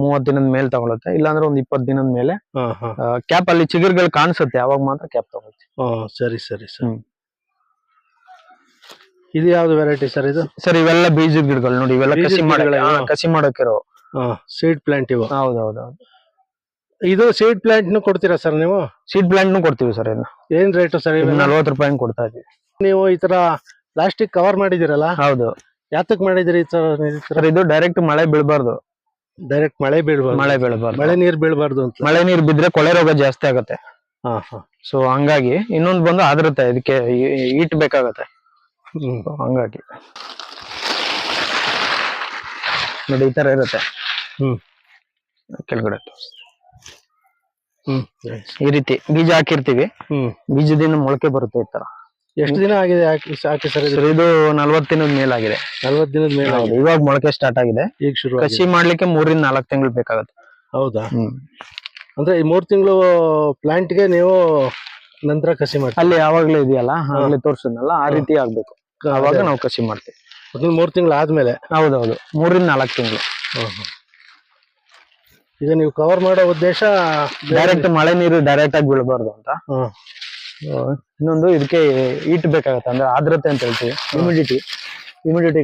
ಮೂವತ್ ದಿನದ ಮೇಲೆ ತಗೊಳುತ್ತೆ ಇಲ್ಲಾಂದ್ರೆ ಒಂದ್ ಇಪ್ಪತ್ ದಿನದ ಮೇಲೆ ಕ್ಯಾಪ್ ಅಲ್ಲಿ ಚಿಗುರ್ಗಳು ಕಾಣಿಸುತ್ತೆ ಅವಾಗ ಮಾತ್ರ ಕ್ಯಾಪ್ ತಗೊಳ್ತೀವಿ. ಹಾ ಸರಿ ಸರಿ ಸರಿ. ಇದು ಯಾವ್ದು ವೆರೈಟಿ ಸರ್ ಇದು? ಸರ್ ಇವೆಲ್ಲ ಬೀಜ ಗಿಡಗಳು ನೋಡಿ ಇವೆಲ್ಲ ಕಸಿ ಮಾಡಿ? ಕಸಿ ಮಾಡೋಕಿರೋ. ಸೀಡ್ ಪ್ಲಾಂಟ್ ಇವು? ಹೌದೌದು ಹೌದು ಹೌದು ಇದು ಸೀಡ್ ಪ್ಲಾಂಟ್ ನು ಕೊಡ್ತೀರಾ ಸರ್ ನೀವು? ಸೀಡ್ ಪ್ಲಾಂಟ್ ನು ಕೊಡ್ತೀವಿ ಸರ್ ಇದನ್ನ ಏನ್ ರೇಟು ಸರ್ ನಲ್ವತ್ತು ರೂಪಾಯಿ ಕೊಡ್ತಾ ಇದೀವಿ ನೀವು ಈ ತರ ಪ್ಲಾಸ್ಟಿಕ್ ಕವರ್ ಮಾಡಿದಿರಲ್ಲ ಹೌದು. ಯಾತಕ್ ಮಾಡಿದಿರಿ ಸರ್ ಇದು ಡೈರೆಕ್ಟ್ ಮಳೆ ಬೀಳಬಾರ್ದು. ಡೈರೆಕ್ಟ್ ಮಳೆ ಬೀಳ್ಬಾರ್ದು. ಮಳೆ ಬೀಳ್ಬಾರ್ದು. ಮಳೆ ನೀರ್ ಬೀಳಬಾರ್ದು ಅಂತ. ಮಳೆ ನೀರ್ ಬಿದ್ರೆ ಕೊಳೆ ರೋಗ ಜಾಸ್ತಿ ಆಗುತ್ತೆ. ಹಾ ಹಾ. ಸೊ ಹಂಗಾಗಿ ಇನ್ನೊಂದು ಬಂದು ಆದ್ರತೆ ಇದಕ್ಕೆ ಈಟ್ ಬೇಕಾಗತ್ತೆ. ಹಂಗಾಗಿ. ನೋಡಿ ಈ ತರ ಇರುತ್ತೆ. ಹ್ಮ್. ಕೆಳಗಡೆ. ಹ್ಮ್ ಈ ರೀತಿ ಬೀಜ ಹಾಕಿರ್ತೀವಿ. ಹ್ಮ್. ಬೀಜದಿಂದ ಮೊಳಕೆ ಬರುತ್ತೆ ಈ ತರ. ಎಷ್ಟು ದಿನ ಆಗಿದೆ ಹಾಕಿ ಹಾಕಿ ಸರ್ ಇದು? ಸರ್ ಇದು ನಲ್ವತ್ತು ದಿನದ ಮೇಲಾಗಿದೆ. ನಲ್ವತ್ ದಿನದ ಮೇಲೆ ಇವಾಗ ಮೊಳಕೆ ಸ್ಟಾರ್ಟ್ ಆಗಿದೆ. ಈಗ ಶುರು ಕಸಿ ಮಾಡ್ಲಿಕ್ಕೆ ಮೂರಿಂದ ನಾಲ್ಕು ತಿಂಗಳು ಬೇಕಾಗುತ್ತೆ. ಹೌದಾ? ಹ್ಮ್. ಅಂದ್ರೆ ಈ ಮೂರ್ ತಿಂಗಳು ಪ್ಲಾಂಟ್ಗೆ ನೀವು ನಂತರ ಕಸಿ ಮಾಡ್ತೀವಿ ಅಲ್ಲಿ ಯಾವಾಗ್ಲೂ ಇದೆಯಲ್ಲ ಆಗ್ಲೇ ತೋರ್ಸಿದ್ನಲ್ಲ ಆ ರೀತಿ ಆಗ್ಬೇಕು. ಅವಾಗ ನಾವು ಕಸಿ ಮಾಡ್ತೀವಿ. ಮೂರ್ ತಿಂಗಳು ಆದ್ಮೇಲೆ? ಹೌದೌದು ಮೂರಿಂದ ನಾಲ್ಕು ತಿಂಗಳು. ಈಗ ನೀವು ಕವರ್ ಮಾಡೋ ಉದ್ದೇಶ ಡೈರೆಕ್ಟ್ ಮಳೆ ನೀರು ಡೈರೆಕ್ಟ್ ಆಗಿ ಬೀಳಬಾರ್ದು ಅಂತ. ಹ್ಮ್. ಇನ್ನೊಂದು ಇದಕ್ಕೆ ಈಟ್ ಬೇಕಾಗತ್ತೆ ಅಂದ್ರೆ ಆರ್ದ್ರತೆ ಅಂತ ಹೇಳ್ತೀವಿ. ಇಮ್ಯುನಿಟಿ ಇಮ್ಯುನಿಟಿ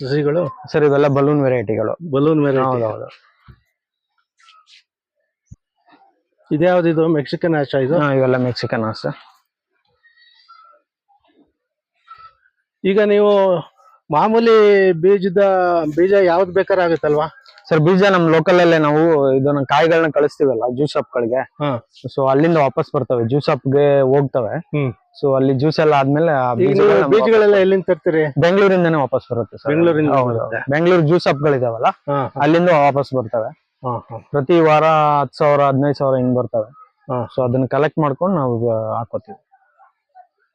ಸಸಿಗಳು ಸರ್ ಇವೆಲ್ಲ ಬಲೂನ್ ವೆರೈಟಿಗಳು ಬಲೂನ್ ವೆರೈಟಿ ಇದ್ಯಾವ್ದು ಇದು? ಮೆಕ್ಸಿಕನ್ ಆಶ ಇದು? ಇವೆಲ್ಲ ಮೆಕ್ಸಿಕನ್ ಆಶ ಈಗ ನೀವು ಮಾಮೂಲಿ ಬೀಜದ ಬೀಜ ಯಾವ್ದು ಬೇಕಾದ್ರೆ ಆಗುತ್ತಲ್ವಾ? ಸರ್ ಬೀಜ ನಮ್ ಲೋಕಲ್ ಅಲ್ಲೇ ನಾವು ಇದನ್ನ ಕಾಯಿಗಳನ್ನ ಕಳಿಸ್ತೀವಲ್ಲ ಜ್ಯೂಸ್ ಗಳಿಗೆ. ಹಾ. ಸೊ ಅಲ್ಲಿಂದ ವಾಪಸ್ ಬರ್ತವೆ ಜ್ಯೂಸ್ಗೆ ಹೋಗ್ತವೆ. ಸೊ ಅಲ್ಲಿ ಜ್ಯೂಸ್ ಎಲ್ಲ ಆದ್ಮೇಲೆ ಆ ನಮ್ಗೆ ಬೀಜಗಳೆಲ್ಲ ಎಲ್ಲಿಂದ ತರ್ತೀರಿ? ವಾಪಸ್- ಬೆಂಗಳೂರಿಂದನೇ ವಾಪಸ್ ಬರುತ್ತೆ ಸರ್. ಬೆಂಗಳೂರಿಂದ ಹೌದು. ಬರುತ್ತೆ. ಬೆಂಗಳೂರು ಜ್ಯೂಸ್ ಗಳಿದಾವಲ್ಲ ಹಾ ಅಲ್ಲಿಂದ ವಾಪಸ್ ಬರ್ತವೆ. ಹಾ ಹಾ. ಪ್ರತಿ ವಾರ ಹತ್ತು ಸಾವಿರ ಹದಿನೈದು ಸಾವಿರ ಹಿಂಗ್ ಬರ್ತವೆ. ಹಾ. ಸೊ ಅದನ್ನ ಕಲೆಕ್ಟ್ ಮಾಡ್ಕೊಂಡು ನಾವು ಆ, ಹಾಕೋತೀವಿ.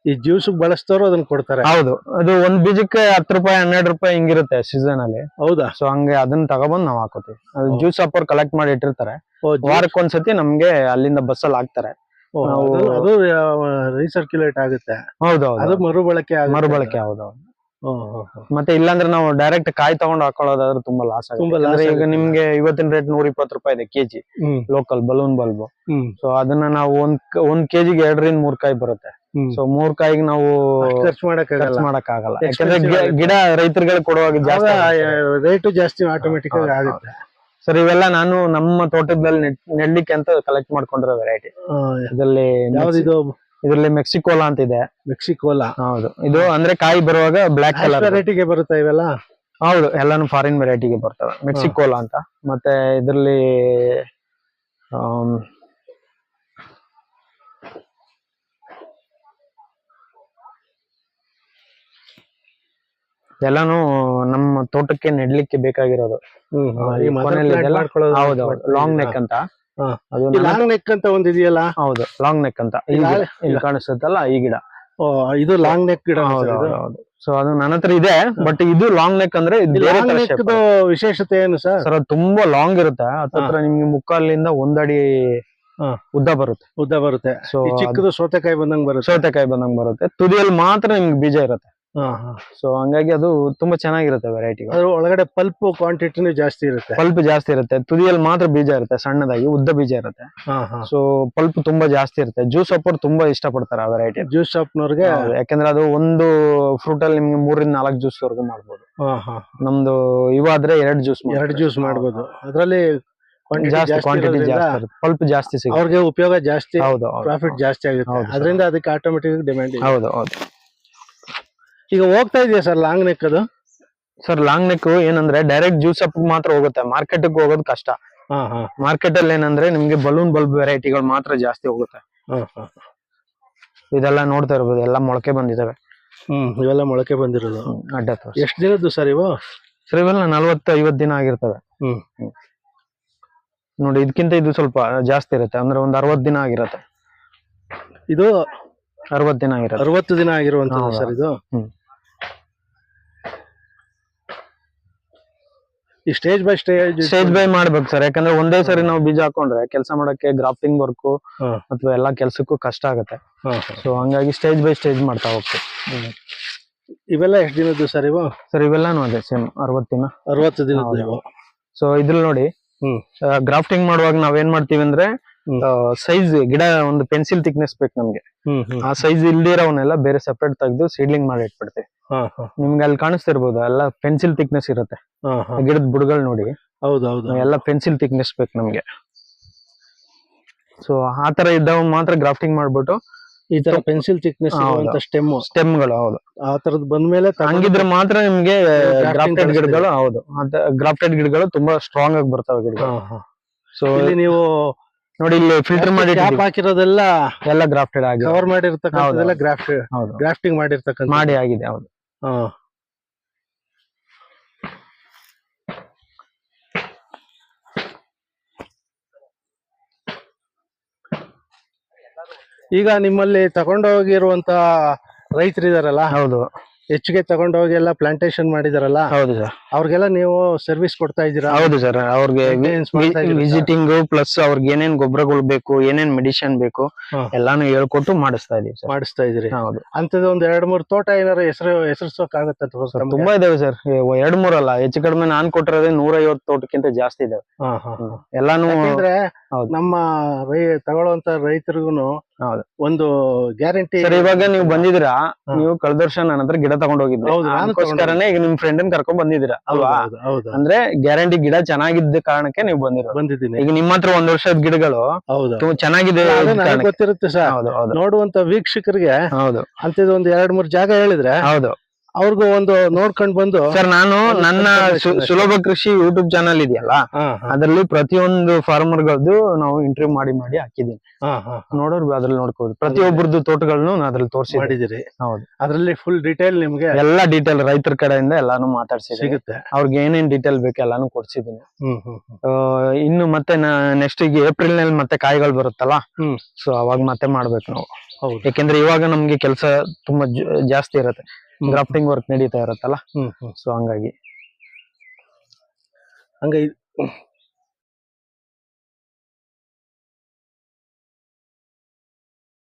ಈ ಜ್ಯೂಸ್ ಬಳಸ್ತಾರೋ ಅದನ್ನ ಕೊಡ್ತಾರೆ. ಹೌದು. ಅದು ಒಂದ್ ಬೀಜಕ್ಕೆ ಹತ್ತು ರೂಪಾಯಿ ಹನ್ನೆರಡು ರೂಪಾಯಿ ಹಿಂಗಿರುತ್ತೆ ಸೀಸನ್ ಅಲ್ಲಿ. ಹೌದಾ? ಸೊ ಹಂಗೆ ಅದನ್ನ ತಗೊಬಂದ್ ನಾವ್ ಹಾಕೋತೀವಿ. ಅದು ಜ್ಯೂಸ್ ಅಪ್ಪರ್ ಕಲೆಕ್ಟ್ ಮಾಡಿ ಇಟ್ಟಿರ್ತಾರೆ. ವಾರಕ್ಕೊಂದ್ಸತಿ ನಮ್ಗೆ ಅಲ್ಲಿಂದ ಬಸ್ಸಲ್ಲಿ ಹಾಕ್ತಾರೆ. ಅದು- ಅದು ರೀಸರ್ಕ್ಯುಲೇಟ್ ಆಗುತ್ತೆ. ಅದು ಹೌದೌದು ಮರುಬಳಕೆ. ಮರುಬಳಕೆ ಹೌದು. ಮತ್ತೆ ಇಲ್ಲಾಂದ್ರೆ ನಾವು ಡೈರೆಕ್ಟ್ ಕಾಯಿ ತಗೊಂಡು ಹಾಕೊಳ್ಳೋದಾದ್ರೆ ತುಂಬಾ ಲಾಸ್ ತುಂಬಾ ಆಗುತ್ತೆ ಈಗ. ನಿಮ್ಗೆ ಇವತ್ತಿನ ರೇಟ್ ನೂರ ಇಪ್ಪತ್ತು ರೂಪಾಯಿ ಇದೆ kg. Local balloon bulb so ಅದನ್ನ ನಾವು ಒಂದ್ ಒಂದ್ ಕೆಜಿಗೆ ಎರಡರಿಂದ ಮೂರ್ ಕಾಯಿ ಬರುತ್ತೆ. ಸೊ ಮೂರ್ ಕಾಯಿಗೆ ನಾವು ಖರ್ಚು ಮಾಡಕ್ ಆಗಲ್ಲ. ಯಾಕಂದ್ರೆ ಗಿ- ಗಿಡ ರೈತರುಗಳಿಗೆ ಕೊಡುವಾಗ ಜಾಸ್ತಿ. ರೇಟು ಜಾಸ್ತಿ ಆಟೋಮೆಟಿಕ್ ಆಗಿ ಆಗುತ್ತೆ. ಸರ್ ಇವೆಲ್ಲ ನಾನು ನಮ್ಮ ತೋಟದಲ್ಲಿ ನೆಡ್ಲಿಕ್ಕೆ ಅಂತ ಕಲೆಕ್ಟ್ ಮಾಡ್ಕೊಂಡಿರೋ ವೆರೈಟಿ ಆ, ಇದರಲ್ಲಿ ಇದರಲ್ಲಿ ಮೆಕ್ಸಿಕೋಲಾ ಅಂತ ಇದೆ. ಮೆಕ್ಸಿಕೋಲಾ ಹೌದು. ಇದು ಅಂದ್ರೆ ಕಾಯಿ ಬರುವಾಗ ಬ್ಲಾಕ್ ಕಲರ್ ವೆರೈಟಿಗೆ ಬರುತ್ತಾ ಇವೆಲ್ಲ? ಹೌದು ಎಲ್ಲಾನು ಫಾರಿನ್ ವೆರೈಟಿಗೆ ಬರ್ತವೆ. ಮೆಕ್ಸಿಕೋಲಾ ಅಂತ. ಮತ್ತೆ ಇದರಲ್ಲಿ ಎಲ್ಲಾನು ನಮ್ಮ ತೋಟಕ್ಕೆ ನೆಡ್ಲಿಕ್ಕೆ ಬೇಕಾಗಿರೋದು. ಹೌದು. ಲಾಂಗ್ ನೆಕ್ ಅಂತ. ಲಾಂಗ್ ನೆಕ್ ಅಂತ ಒಂದ್ ಇದೆಯಲ್ಲ? ಹೌದು ಲಾಂಗ್ ನೆಕ್ ಅಂತ. ಇಲ್ಲ, ಕಾಣಿಸುತ್ತಲ್ಲ ಈ ಗಿಡ. ಇದು ಲಾಂಗ್ ನೆಕ್ ಗಿಡ ಹೌದು ಸೊ ಅದು ನನ್ನ ಹತ್ರ ಇದೆ ಬಟ್ ಇದು ಲಾಂಗ್ ನೆಕ್ ಅಂದ್ರೆ. ವಿಶೇಷತೆ ಏನು ಸರ್? ಸರ್ ಅದು ತುಂಬಾ ಲಾಂಗ್ ಇರುತ್ತೆ. ಹತ್ರ ನಿಮ್ಗೆ ಮುಕ್ಕಾಲಿಂದ ಒಂದಡಿ ಉದ್ದ ಬರುತ್ತೆ. ಉದ್ದ ಬರುತ್ತೆ. ಸೊ ಚಿಕ್ಕದು ಸೌತೆಕಾಯಿ ಬಂದಂಗ್ ಬರುತ್ತೆ. ಸೌತೆಕಾಯಿ ಬಂದಂಗ್ ಬರುತ್ತೆ. ತುದಿಯಲ್ಲಿ ಮಾತ್ರ ನಿಮ್ಗೆ ಬೀಜ ಇರುತ್ತೆ. ಸೊ ಹಂಗಾಗಿ ಅದು ತುಂಬಾ ಚೆನ್ನಾಗಿರುತ್ತೆ ವೆರೈಟಿ ಅದ್ರ ಒಳಗಡೆ ಪಲ್ಪ್ ಕ್ವಾಂಟಿಟಿನೂ ಜಾಸ್ತಿ ಇರುತ್ತೆ. ಪಲ್ಪ್ ಜಾಸ್ತಿ ಇರುತ್ತೆ. ತುದಿಯಲ್ಲಿ ಮಾತ್ರ ಬೀಜ ಇರುತ್ತೆ ಸಣ್ಣದಾಗಿ ಉದ್ದ ಬೀಜ ಇರುತ್ತೆ. ಸೊ ಪಲ್ಪ್ ತುಂಬಾ ಜಾಸ್ತಿ ಇರುತ್ತೆ. ಜ್ಯೂಸ್ ಅವ್ರು ತುಂಬಾ ಇಷ್ಟಪಡ್ತಾರೆ ಆ ವೆರೈಟಿ ಜ್ಯೂಸ್ ಶಾಪ್ನವ್ರಿಗೆ ಯಾಕಂದ್ರೆ ಅದು ಒಂದು ಫ್ರೂಟ್ ಅಲ್ಲಿ ನಿಮ್ಗೆ ಮೂರಿಂದ ನಾಲ್ಕು ಜ್ಯೂಸ್ ವರ್ಗು ಮಾಡ್ಬೋದು. ನಮ್ದು ಇವಾದ್ರೆ ಎರಡು ಜ್ಯೂಸ್ ಎರಡು ಜ್ಯೂಸ್ ಮಾಡ್ಬೋದು. ಅದ್ರಲ್ಲಿ ಜಾಸ್ತಿ ಕ್ವಾಂಟಿಟಿ ಜಾಸ್ತಿ ಇರುತ್ತೆ. ಪಲ್ಪ್ ಜಾಸ್ತಿ ಸಿಗುತ್ತೆ. ಅವ್ರಿಗೆ ಉಪಯೋಗ ಜಾಸ್ತಿ ಹೌದು ಪ್ರಾಫಿಟ್ ಜಾಸ್ತಿ ಆಗುತ್ತೆ. ಅದರಿಂದ ಅದಕ್ಕೆ ಆಟೋಮೆಟಿಕ್ ಡಿಮ್ಯಾಂಡ್ ಹೌದು ಹೌದು. ಈಗ ಹೋಗ್ತಾ ಇದೆಯಾ ಸರ್ ಲಾಂಗ್ ನೆಕ್ ಅದು? ಸರ್ ಲಾಂಗ್ ನೆಕ್ ಏನಂದ್ರೆ ಡೈರೆಕ್ಟ್ ಜ್ಯೂಸ್ ಅಪ್ ಮಾತ್ರ ಹೋಗುತ್ತೆ. ಮಾರ್ಕೆಟ್ ಹೋಗೋದು ಕಷ್ಟ. ಹಾ ಹಾ. ಮಾರ್ಕೆಟ್ ಅಲ್ಲಿ ಏನಂದ್ರೆ ನಿಮ್ಗೆ ಬಲೂನ್ ಬಲ್ಬ್ ವೆರೈಟಿಗಳು ಮಾತ್ರ ಜಾಸ್ತಿ ಹೋಗುತ್ತೆ. ಹಾ ಹಾ. ಇದೆಲ್ಲ ನೋಡ್ತಾ ಇರ್ಬೋದು. ಎಲ್ಲ ಮೊಳಕೆ ಬಂದಿದಾವೆ. ಹ್ಮ್ ಇವೆಲ್ಲ ಮೊಳಕೆ ಬಂದಿರೋದು. ಅಡ್ಡ. ಎಷ್ಟು ದಿನದ್ದು ಸರ್ ಇವು? ಸರ್ ಇವೆಲ್ಲ ನಲ್ವತ್ತು ಐವತ್ತು ದಿನ ಆಗಿರ್ತವೆ. ಹ್ಮ್. ನೋಡಿ ಇದಕ್ಕಿಂತ ಇದು ಸ್ವಲ್ಪ ಜಾಸ್ತಿ ಇರುತ್ತೆ. ಅಂದ್ರೆ ಒಂದ್ ಅರವತ್ತು ದಿನ ಆಗಿರುತ್ತೆ. ಇದು ಅರವತ್ ದಿನ ಆಗಿರೋ ಅರವತ್ತು ದಿನ ಆಗಿರುವಂತದ್ದು ಸರ್ ಇದು ಹ್ಮ್. ಈ stage by stage stage by ಮಾಡ್ಬೇಕು ಸರ್ ಯಾಕಂದ್ರೆ ಒಂದೇ ಸರಿ ನಾವು ಬೀಜ ಹಾಕೊಂಡ್ರೆ ಕೆಲಸ ಮಾಡಕ್ಕೆ ಗ್ರಾಫ್ಟಿಂಗ್ ವರ್ಕ್ ಹಾ. ಅಥವಾ ಎಲ್ಲಾ ಕೆಲ್ಸಕ್ಕೂ ಕಷ್ಟ ಆಗುತ್ತೆ ಸೊ ಹಂಗಾಗಿ ಸ್ಟೇಜ್ ಬೈ ಸ್ಟೇಜ್ ಮಾಡ್ತಾ ಹೋಗ್ತೀವಿ ಇವೆಲ್ಲ ಎಷ್ಟು ದಿನದ್ದು ಸರ್ ಇವು ಸರ್ ಇವೆಲ್ಲಾನು ಅದೇ ಸೇಮ್ ಅರವತ್ತು ದಿನ ಅರವತ್ತು ದಿನದ್ದು ಹೌದು. ಇವು ಸೊ ಇದ್ರಲ್ಲಿ ನೋಡಿ ಹ್ಮ್. ಗ್ರಾಫ್ಟಿಂಗ್ ಮಾಡುವಾಗ ನಾವೇನ್ ಮಾಡ್ತೀವಿ ಅಂದ್ರೆ. ಸೈಜ್ ಗಿಡ ಒಂದು ಪೆನ್ಸಿಲ್ ಥಿಕ್ನೆಸ್ ಬೇಕು ನಮ್ಗೆ. ಆ ಸೈಜ್ ಇಲ್ದಿರೋನೆಲ್ಲ ಬೇರೆ ಸೆಪರೇಟ್ ತೆಗೆದು ಸೀಡ್ಲಿಂಗ್ ಮಾಡಿ ಇಟ್ಬಿಡ್ತೀವಿ. ನಿಮ್ಗೆ ಅಲ್ಲಿ ಕಾಣಿಸ್ತಿರ್ಬೋದು ಎಲ್ಲ ಪೆನ್ಸಿಲ್ ಥಿಕ್ನೆಸ್ ಇರುತ್ತೆ. ಗಿಡದ ಬುಡಗಳು ನೋಡಿ. ಹೌದು ಹೌದು ಎಲ್ಲ ಪೆನ್ಸಿಲ್ ಥಿಕ್ನೆಸ್ ಬೇಕು ನಮ್ಗೆ. ಸೊ ಆ ತರ ಇದ್ದವ್ ಮಾತ್ರ ಗ್ರಾಫ್ಟಿಂಗ್ ಮಾಡ್ಬಿಟ್ಟು ಈ ತರ ಪೆನ್ಸಿಲ್ ಥಿಕ್ನೆಸ್ ಸ್ಟೆಮ್ ಸ್ಟೆಮ್ಗಳು ಹೌದು. ಆ ತರದ್ ಬಂದ್ಮೇಲೆ ಹಂಗಿದ್ರೆ ಮಾತ್ರ ನಿಮ್ಗೆ ಗ್ರಾಫ್ಟೆಡ್ ಗಿಡಗಳು ಹೌದು. ಗ್ರಾಫ್ಟೆಡ್ ಗಿಡಗಳು ತುಂಬಾ ಸ್ಟ್ರಾಂಗ್ ಆಗಿ ಬರ್ತಾವೆ ಗಿಡಗಳು. ಸೊ ಇಲ್ಲಿ ನೀವು ನೋಡಿ ಇಲ್ಲಿ ಫಿಲ್ಟರ್ ಮಾಡಿ ಟ್ಯಾಪ್ ಹಾಕಿರೋದೆಲ್ಲ ಎಲ್ಲ ಗ್ರಾಫ್ಟೆಡ್ ಆಗಿದೆ. ಕವರ್ ಮಾಡಿರ್ತಕ್ಕಂಥದ್ದೆಲ್ಲ ಗ್ರಾಫ್ಟ್ ಹೌದು. ಗ್ರಾಫ್ಟಿಂಗ್ ಮಾಡಿರ್ತಕ್ಕಂಥ ಮಾಡಿ ಆಗಿದೆ ಹೌದು. ಈಗ ನಿಮ್ಮಲ್ಲಿ ತಗೊಂಡೋಗಿರುವಂತ ರೈತರಿದಾರಲ್ಲ ಹೌದು. ಹೆಚ್ಚಿಗೆ ತಗೊಂಡೋಗಿ ಎಲ್ಲ ಪ್ಲಾಂಟೇಶನ್ ಮಾಡಿದಾರಲ್ಲ ಹೌದು ಸರ್. ಅವ್ರಿಗೆಲ್ಲ ನೀವು ಸರ್ವಿಸ್ ಕೊಡ್ತಾ ಇದ್ದೀರಾ? ಹೌದು ಸರ್ ಅವ್ರಿಗೆ? ವಿಸಿಟಿಂಗ್ ಪ್ಲಸ್ ಅವ್ರಿಗೆ ಏನೇನ್ ಗೊಬ್ಬರಗಳು ಬೇಕು ಏನೇನ್ ಮೆಡಿಸಿನ್ ಬೇಕು. ಎಲ್ಲಾನು ಹೇಳ್ಕೊಟ್ಟು ಮಾಡಿಸ್ತಾ ಇದೀವಿ ಸರ್. ಮಾಡಿಸ್ತಾ ಇದ್ದೀರಿ. ಹೌದು. ಅಂತದ್ದು ಒಂದ್ ಎರಡ್ ಮೂರ್ ತೋಟ ಏನಾರ ಹೆಸರು ಹೆಸರ್ಸೋಕ್ ಆಗತ್ತ ತುಂಬಾ ಇದಾವೆ ಸರ್. ಎರಡ್ ಮೂರಲ್ಲ ಹೆಚ್ಚು ಕಡಿಮೆ ನಾನ್ ಕೊಟ್ಟಿರೋದೇ ನೂರ ಐವತ್ತು ತೋಟಕ್ಕಿಂತ ಜಾಸ್ತಿ ಇದಾವೆ. ಎಲ್ಲಾನು ಹೌದು. ನಮ್ಮ ರೈ ತಗೊಳ್ಳುವಂತ ರೈತರಿಗೂ ಹೌದು. ಒಂದು ಗ್ಯಾರಂಟಿ ಸರ್ ಇವಾಗ ನೀವು ಬಂದಿದ್ದೀರಾ? ಹಾ. ನೀವು ಕಳೆದ ವರ್ಷ ನನ್ನ ಹತ್ರ ಗಿಡ ತಗೊಂಡ್ ಹೋಗಿದ್ರಿ ಹೌದು, ನಾನು ಅದಕ್ಕೋಸ್ಕರನೇ ಈಗ ನಿಮ್ ಫ್ರೆಂಡ್ ಕರ್ಕೊಂಡ್ ಬಂದಿದ್ದೀರಾ? ಅಲ್ವಾ? ಹೌದು ಹೌದು. ಅಂದ್ರೆ ಗ್ಯಾರಂಟಿ ಗಿಡ ಚೆನ್ನಾಗಿದ್ದ ಕಾರಣಕ್ಕೆ ನೀವು ಬಂದಿರೋದು. ಬಂದಿದ್ದೀನಿ. ಈಗ ನಿಮ್ಮ ಹತ್ರ ಒಂದ್ ವರ್ಷದ ಗಿಡಗಳು ಹೌದು. ತುಂಬಾ ಚೆನ್ನಾಗಿದೆ ಅದು ನನಗೆ ಕಾರಣಕ್ಕೆ. ಗೊತ್ತಿರುತ್ತೆ ಸರ್. ಹೌದು ಹೌದು. ನೋಡುವಂತ ವೀಕ್ಷಕರಿಗೆ ಹೌದು. ಅಂತ ಒಂದ್ ಎರಡ್ ಮೂರ್ ಜಾಗ ಹೇಳಿದ್ರೆ ಹೌದು. ಅವ್ರಿಗೂ ಒಂದು ನೋಡ್ಕೊಂಡ್ ಬಂದು ಸರ್ ನಾನು ನನ್ನ. ಸುಲಭ ಕೃಷಿ ಯೂಟ್ಯೂಬ್ ಚಾನಲ್ ಇದೆಯಲ್ಲ ಅದರಲ್ಲಿ ಪ್ರತಿಯೊಂದು ಪ್ರತಿಯೊಂದು ಫಾರ್ಮರ್ಗಳದ್ದು ನಾವು ಇಂಟರ್ವ್ಯೂ ಮಾಡಿ ಮಾಡಿ ಹಾಕಿದೀನಿ. ನೋಡೋರು ಅದ್ರಲ್ಲಿ ನೋಡ್ಕೋದು ಪ್ರತಿಯೊಬ್ಬರದ್ದು ತೋಟಗಳನ್ನು ನಾನು ಅದ್ರಲ್ಲಿ ತೋರಿಸಿ ಮಾಡಿದಿರಿ ಹೌದು. ಅದ್ರಲ್ಲಿ ಫುಲ್ ಡೀಟೇಲ್ ನಿಮ್ಗೆ ಎಲ್ಲಾ ಡೀಟೇಲ್ ರೈತರ ಕಡೆಯಿಂದ ಎಲ್ಲಾನು ಮಾತಾಡ್ಸಿ ಸಿಗುತ್ತೆ. ಅವ್ರಿಗೆ ಏನೇನ್ ಡೀಟೇಲ್ ಬೇಕು ಎಲ್ಲಾನು ಕೊಡ್ಸಿದೀನಿ ಇನ್ನು ಮತ್ತೆ ನೆಕ್ಸ್ಟ್ ಈಗ ಏಪ್ರಿಲ್ನಲ್ಲಿ ಮತ್ತೆ ಕಾಯಿಗಳು ಬರುತ್ತಲ್ಲ. ಸೊ ಅವಾಗ ಮತ್ತೆ ಮಾಡ್ಬೇಕು ನಾವು. ಯಾಕೆಂದ್ರೆ ಇವಾಗ ನಮ್ಗೆ ಕೆಲಸ ತುಂಬಾ ಜಾಸ್ತಿ ಇರುತ್ತೆ. ಗ್ರಾಫ್ಟಿಂಗ್ ವರ್ಕ್ ನಡೀತಾ ಇರುತ್ತಲ್ಲ? ಸೊ ಹಂಗಾಗಿ. ಹಂಗ